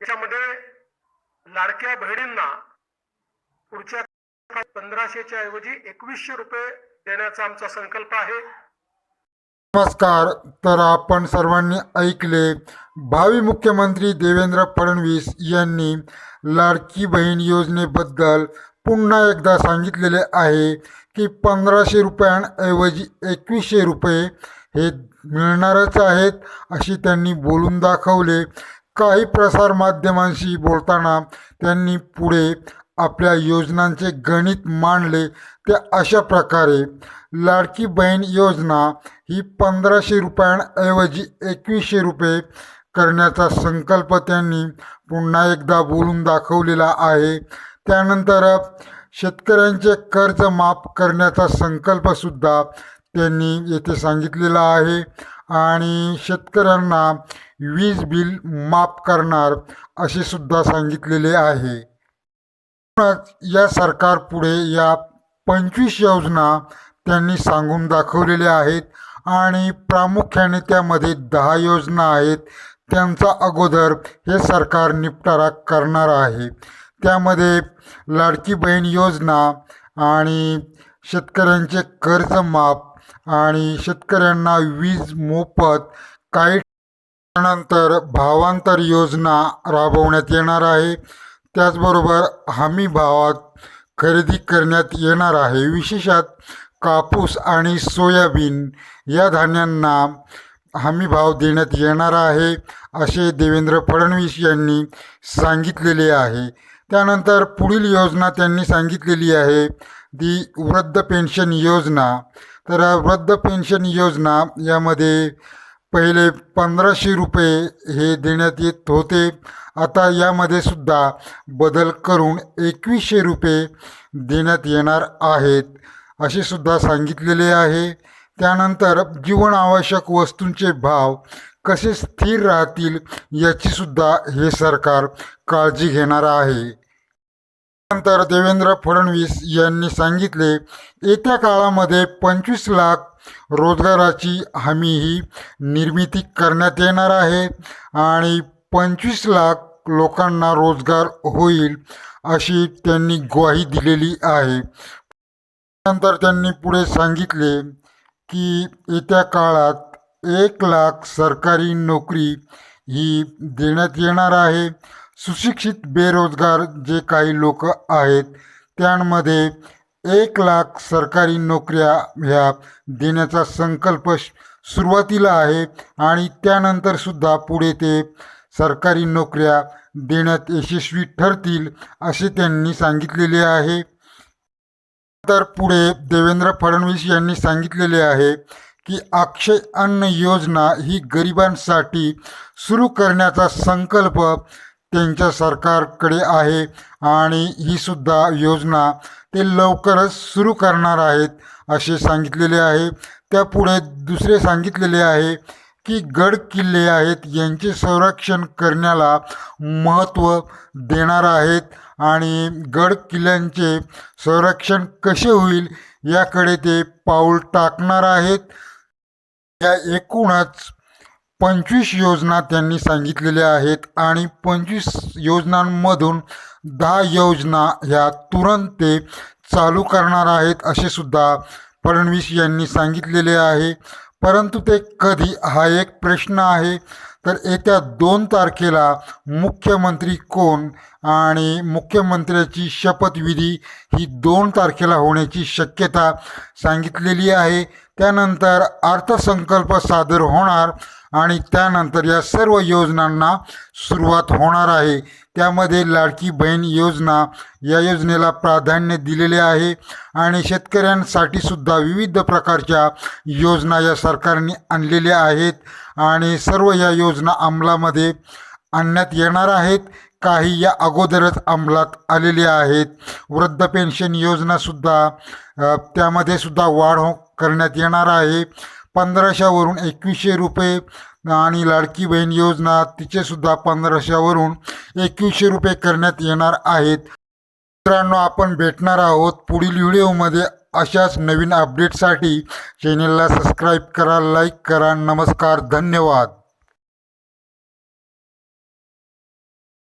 त्याच्यामध्ये लाडक्या बहिणींना पुढच्या पंधराशेच्या ऐवजी एकवीसशे रुपये देण्याचा आमचा संकल्प आहे. नमस्कार तर आपण सर्वांनी ऐकले भावी मुख्यमंत्री देवेंद्र फडणवीस यांनी लाडकी बहीण योजनेबद्दल पुन्हा एकदा सांगितलेले आहे की पंधराशे रुपयांऐवजी एकवीसशे रुपये हे मिळणारच आहेत अशी त्यांनी बोलून दाखवले. काही प्रसारमाध्यमांशी बोलताना त्यांनी पुढे आपल्या योजनांचे गणित मांडले. ते अशा प्रकारे लाडकी बहीण योजना ही पंधराशे रुपयांऐवजी एकवीसशे रुपये करण्याचा संकल्प त्यांनी पुन्हा एकदा बोलून दाखवलेला आहे. त्यानंतर शेतकऱ्यांचे कर्ज माफ करण्याचा संकल्पसुद्धा त्यांनी येथे सांगितलेला आहे. आणि शेतकऱ्यांना वीज बिल माफ करणार असे सुद्धा सांगितलेले आहे. या सरकार पुढे या पंचवीस योजना त्यांनी सांगून दाखवलेल्या आहेत आणि प्रामुख्याने त्यामध्ये दहा योजना आहेत. त्यांचा अगोदर हे सरकार निपटारा करणार आहे. त्यामध्ये लाडकी बहीण योजना आणि शेतकऱ्यांचे कर्ज माफ आणि शेतकऱ्यांना वीज मोफत काही त्यानंतर भावांतर योजना राबवण्यात येणार आहे. त्याचबरोबर हमी भावात खरेदी करण्यात येणार आहे. विशेषत कापूस आणि सोयाबीन या धान्यांना हमी भाव देण्यात येणार आहे असे देवेंद्र फडणवीस यांनी सांगितलेले आहे. त्यानंतर पुढील योजना त्यांनी सांगितलेली आहे ती वृद्ध पेन्शन योजना. तर वृद्ध पेन्शन योजना यामध्ये पहिले पंधराशे रुपये हे देण्यात येत होते. आता यामध्ये सुद्धा बदल करून एकवीसशे रुपये देण्यात येणार आहेत असे सुद्धा सांगितलेले आहे. त्यानंतर जीवनावश्यक वस्तूंचे भाव कसे स्थिर राहतील याचीसुद्धा हे सरकार काळजी घेणार आहे. नंतर देवेंद्र फडणवीस यांनी सांगितले येत्या काळामध्ये पंचवीस लाख रोजगाराची हमी ही निर्मिती करण्यात येणार आहे आणि पंचवीस लाख लोकांना रोजगार होईल अशी त्यांनी ग्वाही दिलेली आहे. नंतर त्यांनी पुढे सांगितले की येत्या काळात एक लाख सरकारी नोकरी ही देण्यात येणार आहे. सुशिक्षित बेरोजगार जे काही लोक आहेत त्यांमध्ये एक लाख सरकारी नोकऱ्या ह्या देण्याचा संकल्प सुरुवातीला आहे आणि त्यानंतरसुद्धा पुढे ते सरकारी नोकऱ्या देण्यात यशस्वी ठरतील असे त्यांनी सांगितलेले आहे. तर पुढे देवेंद्र फडणवीस यांनी सांगितलेले आहे की अक्षय अन्न योजना ही गरिबांसाठी सुरू करण्याचा संकल्प त्यांच्या सरकारकडे आहे आणि ही सुद्धा योजना ते लवकरच सुरू करणार आहेत असे सांगितलेले आहे. त्यापुढे दुसरे सांगितलेले आहे की गड किल्ले आहेत यांचे संरक्षण करण्याला महत्त्व देणार आहेत आणि गड किल्ल्यांचे संरक्षण कसे होईल याकडे ते पाऊल टाकणार आहेत. या एकूणच पंचवीस योजना त्यांनी सांगितलेल्या आहेत आणि पंचवीस योजनांमधून दहा योजना ह्या तुरंत ते चालू करणार आहेत असे सुद्धा फडणवीस यांनी सांगितलेले आहे. परंतु ते कधी हा एक प्रश्न आहे. तर येत्या दोन तारखेला मुख्यमंत्री कोण आणि मुख्यमंत्र्याची शपथविधी ही दोन तारखेला होण्याची शक्यता सांगितलेली आहे. त्यानंतर अर्थसंकल्प सादर होणार आणि त्यानंतर या सर्व योजनांना सुरुवात होणार आहे. त्यामध्ये लाडकी बहीण योजना या योजनेला प्राधान्य दिलेले आहे आणि शेतकऱ्यांसाठी सुद्धा विविध प्रकारच्या योजना या सरकारने आणलेल्या आहेत आणि सर्व या योजना अंमलामध्ये आणण्यात येणार आहेत. काही या अगोदरच अंमलात आलेली आहेत. वृद्ध पेन्शन योजनासुद्धा त्यामध्ये सुद्धा वाढ हो करण्यात येणार आहे. पंधराशेवरून एकवीसशे रुपये आणि लाडकी बहीण योजना तिचेसुद्धा पंधराशेवरून एकवीसशे रुपये करण्यात येणार आहेत. मित्रांनो आपण भेटणार आहोत पुढील व्हिडिओमध्ये. अशाच नवीन अपडेटसाठी चॅनेलला सबस्क्राईब करा लाईक करा. नमस्कार धन्यवाद.